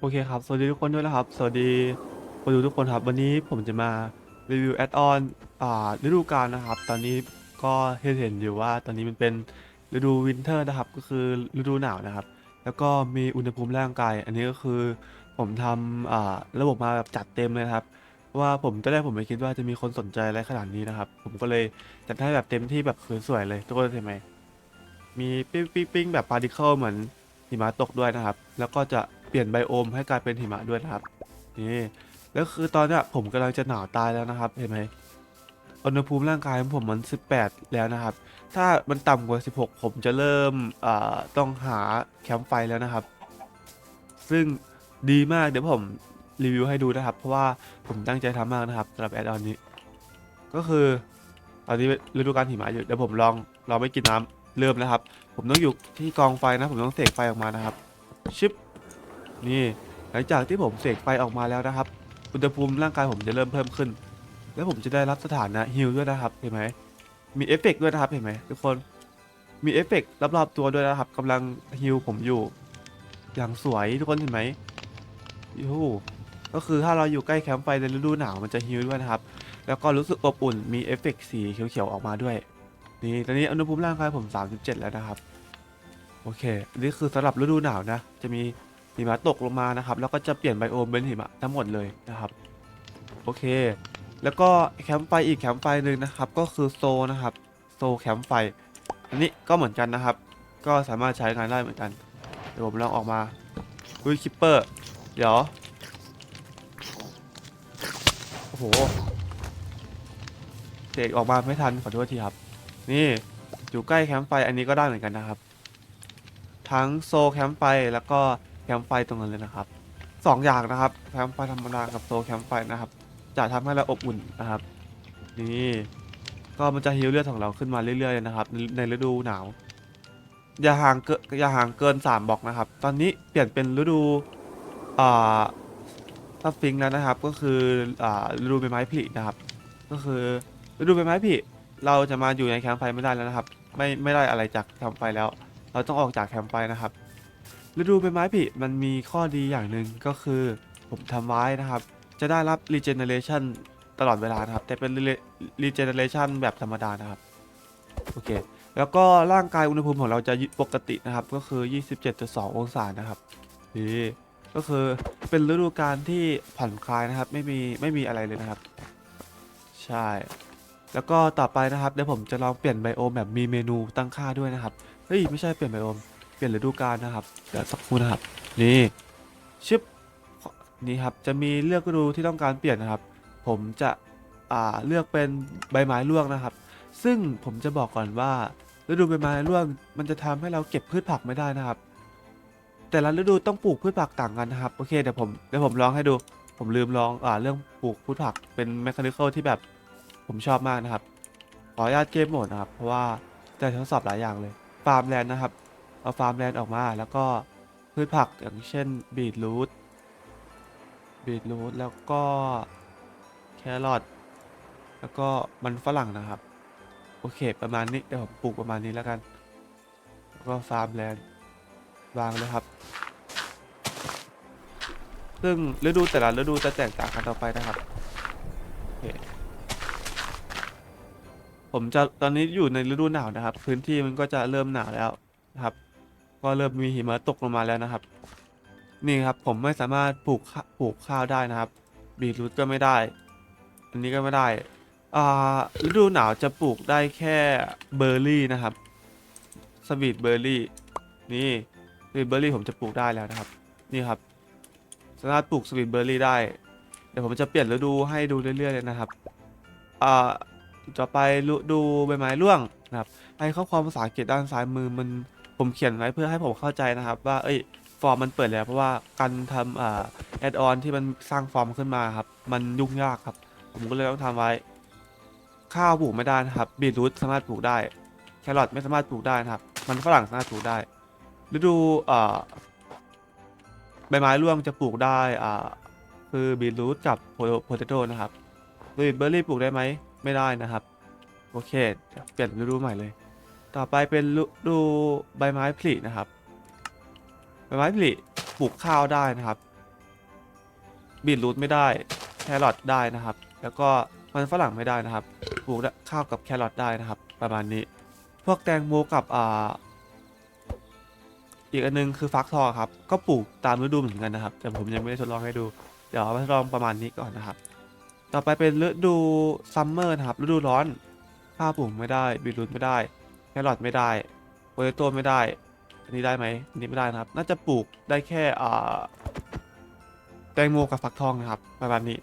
โอเคครับ สวัสดีทุกคนด้วยนะครับ สวัสดีคนดูทุกคนครับ วันนี้ผมจะมารีวิวแอดออนอ่าฤดูกาลนะครับ ตอนนี้ก็เห็นเห็นอยู่ว่าตอนนี้มันเป็นฤดูวินเทอร์นะครับ ก็คือฤดูหนาวนะครับ แล้วก็มีอุณหภูมิร่างกาย อันนี้ก็คือผมทำอ่าระบบมาแบบจัดเต็มเลยครับ ว่าผมตอนแรกผมไม่คิดว่าจะมีคนสนใจอะไรขนาดนี้นะครับ ผมก็เลยจัดให้แบบเต็มที่แบบสวยๆเลยทุกคนเห็นไหมมีปิ้งปิ้งปิ้งแบบพาร์ติเคิลเหมือนหิมะตกด้วยนะครับ แล้วก็จะ เปลี่ยนไบโอมให้กลายเป็นหิมะด้วยนะครับ นี่แล้วคือตอนนี้ผมกำลังจะหนาวตายแล้วนะครับ เห็นไหมอุณหภูมิร่างกายของผมมัน 18 แล้วนะครับ ถ้ามันต่ำกว่า 16 ผมจะเริ่มต้องหาแคมป์ไฟแล้วนะครับ ซึ่งดีมากเดี๋ยวผมรีวิวให้ดูนะครับ เพราะว่าผมตั้งใจทำมากนะครับสำหรับแอดออนนี้ ก็คือตอนนี้ฤดูกาลหิมะอยู่เดี๋ยวผมลองลองไม่กินน้ำเริ่มแล้วครับ ผมต้องอยู่ที่กองไฟนะ ผมต้องเสกไฟออกมานะครับชิป นี่หลังจากที่ผมเสกไฟออกมาแล้วนะครับ อุณหภูมิร่างกายผมจะเริ่มเพิ่มขึ้น แล้วผมจะได้รับสถานะฮิลด้วยนะครับเห็นไหมมีเอฟเฟกต์ด้วยนะครับเห็นไหมทุกคนมีเอฟเฟกต์รอบๆตัวด้วยนะครับกำลังฮิลผมอยู่ อย่างสวยทุกคนเห็นไหมยูก็คือถ้าเราอยู่ใกล้แคมป์ไฟในฤดูหนาวมันจะฮิลด้วยนะครับ แล้วก็รู้สึกอบอุ่นมีเอฟเฟกต์สีเขียวๆออกมาด้วย นี่ตอนนี้อุณหภูมิร่างกายผม 37 แล้วนะครับ โอเคอันนี้คือสำหรับฤดูหนาวนะ จะมี หิมะตกลงมานะครับ แล้วก็จะเปลี่ยนไบโอมเป็นหิมะทั้งหมดเลยนะครับ โอเค แล้วก็แคมป์ไฟอีกแคมป์ไฟหนึ่งนะครับ ก็คือโซนะครับ โซแคมป์ไฟ อันนี้ก็เหมือนกันนะครับ ก็สามารถใช้งานได้เหมือนกัน เดี๋ยวผมลองออกมาอุ้ยคิปเปอร์ เดี๋ยว โอ้โหเสกออกมาไม่ทันขอโทษทีครับ นี่อยู่ใกล้แคมป์ไฟอันนี้ก็ได้เหมือนกันนะครับ ทั้งโซแคมป์ไฟแล้วก็ แคมป์ไฟตรงนั้นเลยนะครับสองอย่างนะครับแคมป์ไฟธรรมดากับโซแคมป์ไฟนะครับ จะทำให้เราอบอุ่นนะครับ นี่ก็มันจะฮิวเลือดของเราขึ้นมาเรื่อยๆนะครับในในฤดูหนาว อย่าห่างเกินอย่าห่างเกินสามบอกนะครับ ตอนนี้เปลี่ยนเป็นฤดูอ่าซับฟิงแล้วนะครับ ก็คืออ่าฤดูใบไม้ผลินะครับ ก็คือฤดูใบไม้ผลิเราจะมาอยู่ในแคมป์ไฟไม่ได้แล้วนะครับ ไม่ไม่ได้อะไรจากแคมป์ไฟแล้ว เราต้องออกจากแคมป์ไฟนะครับ ฤดูใบไม้ผลิมันมีข้อดีอย่างหนึ่งก็คือผมทำไว้นะครับ จะได้รับ regeneration ตลอดเวลานะครับ แต่เป็น re- regeneration แบบธรรมดานะครับ โอเค แล้วก็ร่างกายอุณหภูมิของเราจะปกตินะครับ ก็คือ 27.2 องศานะครับนี่ก็คือเป็นฤดูกาลที่ผ่อนคลายนะครับ ไม่มีไม่มีอะไรเลยนะครับ ใช่ แล้วก็ต่อไปนะครับเดี๋ยวผมจะลองเปลี่ยนไบโอมแบบมีเมนูตั้งค่าด้วยนะครับ เฮ้ย ไม่ใช่เปลี่ยนไบโอม เปลี่ยนฤดูกาลนะครับเดี๋ยวสักครู่นะครับ นี่ชึบนี่ครับจะมีเลือกฤดูที่ต้องการเปลี่ยนนะครับ ผมจะอ่าเลือกเป็นใบไม้ร่วงนะครับ ซึ่งผมจะบอกก่อนว่าฤดูใบไม้ร่วง มันจะทำให้เราเก็บพืชผักไม่ได้นะครับ แต่ละฤดูต้องปลูกพืชผักต่างกันนะครับโอเคเดี๋ยวผมเดี๋ยวผมลองให้ดู ผมลืมลองอ่าเรื่องปลูกพืชผักเป็นแมคานิคอลที่แบบผมชอบมากนะครับขออนุญาตเกมโหมดนะครับ เพราะว่าจะทดสอบหลายอย่างเลยฟาร์มแลนด์นะครับ เอาฟาร์มแลนด์ออกมาแล้วก็พืชผักอย่างเช่นบีทรูทบีทรูทแล้วก็แครอทแล้วก็มันฝรั่งนะครับ โอเคประมาณนี้เดี๋ยวผมปลูกประมาณนี้แล้วกัน แล้วก็ฟาร์มแลนด์วางเลยครับ ซึ่งฤดูแต่ละฤดูจะแตกต่างกันต่อไปนะครับโอเคผมจะตอนนี้อยู่ในฤดูหนาวนะครับ พื้นที่มันก็จะเริ่มหนาวแล้วนะครับ ก็เริ่มมีหิมะตกลงมาแล้วนะครับ นี่ครับผมไม่สามารถปลูกปลูกข้าวได้นะครับ บีทรูทก็ไม่ได้ อันนี้ก็ไม่ได้อ่าฤดูหนาวจะปลูกได้แค่เบอร์รี่นะครับสวีทเบอร์รี่นี่สวีทเบอร์รี่ผมจะปลูกได้แล้วนะครับ นี่ครับสามารถปลูกสวีทเบอร์รี่ได้ เดี๋ยวผมจะเปลี่ยนฤดูให้ดูเรื่อยๆเลยนะครับอ่าต่อไปดูใบไม้ร่วงนะครับให้ข้อความภาษาอังกฤษด้านซ้ายมือมัน ผมเขียนไว้เพื่อให้ผมเข้าใจนะครับ ว่าเอ้ยฟอร์มมันเปิดแล้วเพราะว่าการทำอ่าแอดออนที่มันสร้างฟอร์มขึ้นมาครับ มันยุ่งยากครับ ผมก็เลยต้องทำไว้ ข้าวปลูกไม่ได้นะครับบีทรูทสามารถปลูกได้แครอทไม่สามารถปลูกได้นะครับ มันฝรั่งสามารถปลูกได้ฤดูอ่อใบไม้ร่วงจะปลูกได้อ่าคือบีทรูทกับโพเตโต้นะครับบีทเบอร์รี่ปลูกได้ไหมไม่ได้นะครับ โอเคเปลี่ยนฤดูใหม่เลย ต่อไปเป็นดูใบไม้ผลินะครับ ใบไม้ผลิปลูกข้าวได้นะครับบีทรูทไม่ได้แครอทได้นะครับ แล้วก็มันฝรั่งไม่ได้นะครับปลูกข้าวกับแครอทได้นะครับ ประมาณนี้ พวกแตงโมกับอ่าอีกอันนึงคือฟักทองครับ ก็ปลูกตามฤดูเหมือนกันนะครับ แต่ผมยังไม่ได้ทดลองให้ดู เดี๋ยวมาทดลองประมาณนี้ก่อนนะครับ ต่อไปเป็นฤดูซัมเมอร์นะครับ ฤดูร้อนข้าวปลูกไม่ได้บีทรูทไม่ได้ แครอทไม่ได้โปเตโต้ไม่ได้ อันนี้ได้ไหมอันนี้ไม่ได้นะครับ น่าจะปลูกได้แค่อ่าแตงโมกับฟักทองนะครับประมาณนี้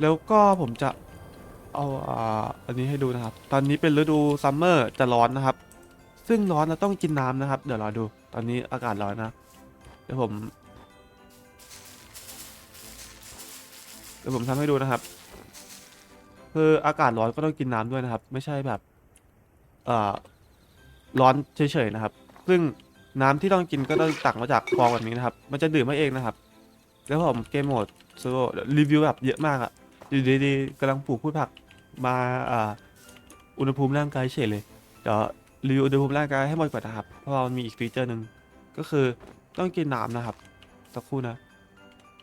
แล้วก็ผมจะเอาอ่าอันนี้ให้ดูนะครับ ตอนนี้เป็นฤดูซัมเมอร์จะร้อนนะครับ ซึ่งร้อนเราต้องกินน้ำนะครับ เดี๋ยวรอดู ตอนนี้อากาศร้อนนะ เดี๋ยวผม เดี๋ยวผมทำให้ดูนะครับ คืออากาศร้อนก็ต้องกินน้ำด้วยนะครับ ไม่ใช่แบบ เอ่อ ร้อนเฉยๆนะครับ ซึ่งน้ำที่ต้องกินก็ต้องตักมาจากคลองแบบนี้นะครับ มันจะดื่มมาเองนะครับ แล้วผมเกมโหมดโซโล่รีวิวแบบเยอะมากอะอยู่ดีๆกำลังปลูกพืชผักมาอ่าอุณหภูมิร่างกายเฉยเลยเดี๋ยวรีวิวอุณหภูมิร่างกายให้หมดก่อนนะครับ เพราะว่ามันมีอีกฟีเจอร์หนึ่งก็คือต้องกินน้ำนะครับสักครู่นะ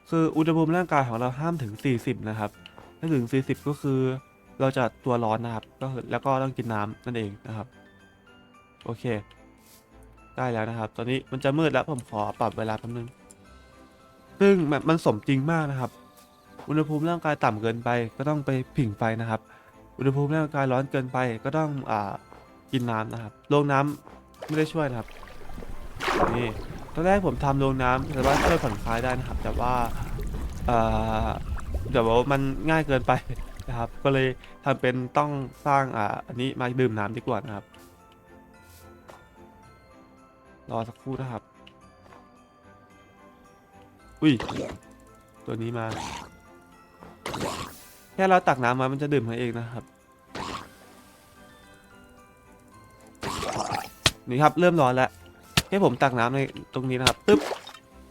คืออุณหภูมิร่างกายของเราห้ามถึง 40 นะครับ ถ้าถึง 40 ก็คือเราจะตัวร้อนนะครับ ก็แล้วก็ต้องกินน้ำนั่นเองนะครับ โอเค ได้แล้วนะครับ ตอนนี้มันจะมืดแล้วผมขอปรับเวลาแป๊บนึง ซึ่งมันสมจริงมากนะครับ อุณหภูมิร่างกายต่ำเกินไป ก็ต้องไปผิงไฟนะครับ อุณหภูมิร่างกายร้อนเกินไป ก็ต้องอ่ากินน้ำนะครับโรงน้ำไม่ได้ช่วยนะครับ นี่ตอนแรกผมทำโรงน้ำแต่ว่าช่วยผ่อนคลายได้นะครับ แต่ว่าเอ่อเดี๋ยวมันง่ายเกินไปนะครับ ก็เลยทำเป็นต้องสร้างอ่าอันนี้มาดื่มน้ำดีกว่านะครับ รอสักครู่นะครับ อุ้ย ตัวนี้มา แค่เราตักน้ำมามันจะดื่มมาเองนะครับ นี่ครับเริ่มร้อนแล้วให้ผมตักน้ำในตรงนี้นะครับปึ๊บ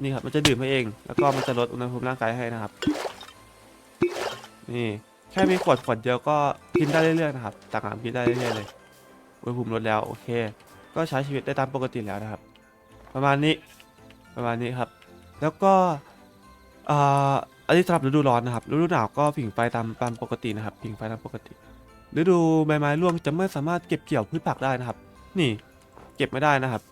นี่ครับมันจะดื่มให้เอง แล้วก็มันจะลดอุณหภูมิร่างกายให้นะครับ นี่แค่มีขวดขวดเดียวก็กินได้เรื่อยๆนะครับตักน้ำกินได้เรื่อยๆเลยอุณหภูมิลดแล้วโอเค ก็ใช้ชีวิตได้ตามปกติแล้วนะครับ ประมาณนี้ ประมาณนี้ครับ แล้วก็อ่าอันนี้สำหรับฤดูร้อนนะครับ ฤดูหนาวก็ผิงไฟตามตามปกตินะครับ ผิงไฟตามปกติ ฤดูใบไม้ร่วงจะไม่สามารถเก็บเกี่ยวพืชผักได้นะครับ นี่ เก็บไม่ได้นะครับ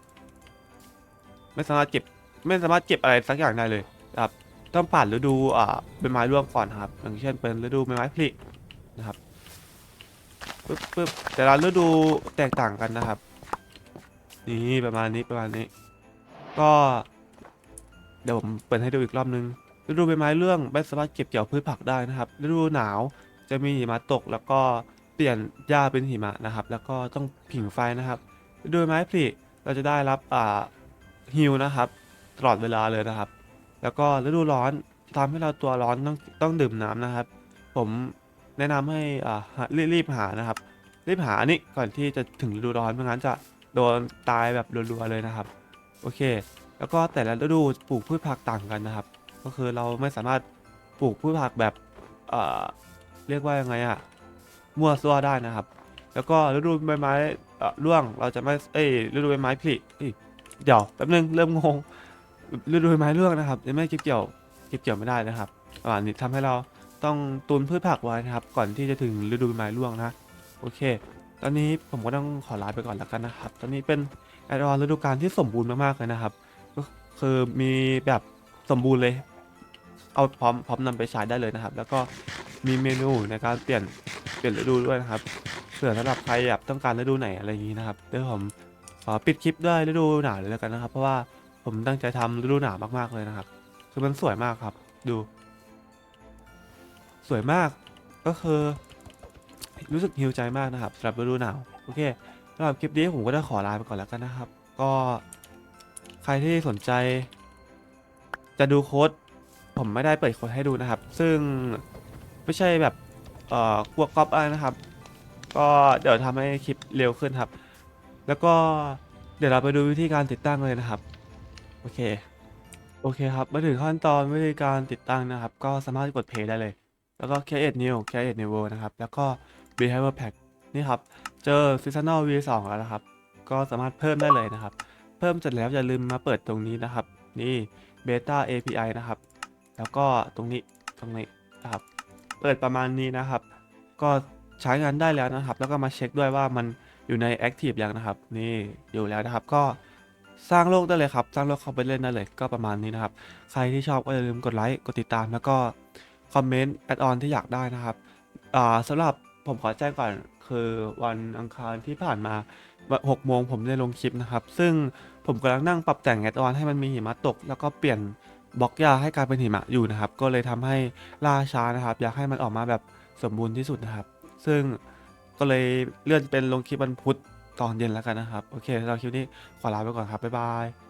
ไม่สามารถเก็บ ไม่สามารถเก็บอะไรสักอย่างได้เลยครับ ต้องผ่านฤดูอ่าใบไม้ร่วงก่อนนะครับ อย่างเช่นเป็นฤดูใบไม้ผลินะครับปึ๊บปึ๊บแต่ละฤดูแตกต่างกันนะครับ นี่ประมาณนี้ประมาณนี้ ก็ เดี๋ยวผมเปิดให้ดูอีกรอบนึงฤดูใบไม้เรื่องไม่สามารถเก็บเกี่ยวพืชผักได้นะครับฤดูหนาวจะมีหิมะตกแล้วก็เปลี่ยนหญ้าเป็นหิมะนะครับ แล้วก็ต้องผิงไฟนะครับฤดูไม้ผลิเราจะได้รับอ่าฮิวนะครับ ตลอดเวลาเลยนะครับ แล้วก็ฤดูร้อนทำให้เราตัวร้อนต้องต้องดื่มน้ำนะครับ ผมแนะนำให้อ่ารีบรีบหานะครับ รีบหาอันนี้ก่อนที่จะถึงฤดูร้อนไม่งั้นจะโดนตายแบบรัวๆเลยนะครับ โอเค แล้วก็แต่ละฤดูปลูกพืชผักต่างกันนะครับ ก็คือเราไม่สามารถปลูกพืชผักแบบเอ่อเรียกว่ายังไงอะมั่วซั่วได้นะครับ แล้วก็ฤดูใบไม้ร่วงเราจะไม่เอ้ยฤดูใบไม้ผลิเดี๋ยวแป๊บนึงเริ่มงงฤดูใบไม้ร่วงนะครับยังไม่เก็บเกี่ยวเก็บเกี่ยวไม่ได้นะครับประมานี้ทำให้เราต้องตุนพืชผักไว้นะครับ ก่อนที่จะถึงฤดูใบไม้ร่วงนะ โอเค ตอนนี้ผมก็ต้องขอลาไปก่อนแล้วกันนะครับ ตอนนี้เป็น แอดออนฤดูกาลที่สมบูรณ์มากๆเลยนะครับ ก็คือมีแบบสมบูรณ์เลย เอาพร้อมพร้อมนำไปใช้ได้เลยนะครับ แล้วก็มีเมนูในการเปลี่ยนเปลี่ยนฤดูด้วยนะครับเผื่อสำหรับใครแบบต้องการฤดูไหนอะไรอย่างนี้นะครับเดี๋ยวผมขอปิดคลิปด้วยฤดูหนาวเลยแล้วกันนะครับ เพราะว่าผมตั้งใจทำฤดูหนาวมากๆเลยนะครับ คือมันสวยมากครับ ดู สวยมากก็คือ รู้สึกฮิวใจมากนะครับสำหรับฤดูหนาวโอเค สำหรับคลิปนี้ผมก็ได้ขอลาไปก่อนแล้วกันนะครับ ก็ใครที่สนใจ จะดูโค้ด ผมไม่ได้เปิดโค้ดให้ดูนะครับ ซึ่งไม่ใช่แบบเอ่อกลัวก๊อปอะไรนะครับ ก็เดี๋ยวทำให้คลิปเร็วขึ้นครับ แล้วก็เดี๋ยวเราไปดูวิธีการติดตั้งเลยนะครับ โอเค โอเคครับ มาถึงขั้นตอนวิธีการติดตั้งนะครับ ก็สามารถกด play ได้เลย แล้วก็ create new create new world นะครับ แล้วก็ behavior pack นี่ครับ เจอ seasonal v2 แล้วนะครับ ก็สามารถเพิ่มได้เลยนะครับ เพิ่มเสร็จแล้วอย่าลืมมาเปิดตรงนี้นะครับ นี่ beta API นะครับ แล้วก็ตรงนี้ตรงนี้นะครับ เปิดประมาณนี้นะครับ ก็ใช้งานได้แล้วนะครับ แล้วก็มาเช็คด้วยว่ามันอยู่ใน Active ยังนะครับ นี่อยู่แล้วนะครับ ก็สร้างโลกได้เลยครับ สร้างโลกเข้าไปเล่นได้เลย ก็ประมาณนี้นะครับ ใครที่ชอบก็อย่าลืมกดไลค์ กดติดตาม แล้วก็คอมเมนต์ แอดออนที่อยากได้นะครับอ่าสำหรับผมขอแจ้งก่อน คือวันอังคารที่ผ่านมาหกโมงผมได้ลงคลิปนะครับ ซึ่งผมกำลังนั่งปรับแต่งแอดออนให้มันมีหิมะตก แล้วก็เปลี่ยนบล็อกยาให้กลายเป็นหิมะอยู่นะครับ ก็เลยทำให้ล่าช้านะครับ อยากให้มันออกมาแบบสมบูรณ์ที่สุดนะครับ ซึ่งก็เลยเลื่อนเป็นลงคลิปวันพุธตอนเย็นแล้วกันนะครับ โอเคสำหรับคลิปนี้ขอลาไปก่อนครับบ๊ายบาย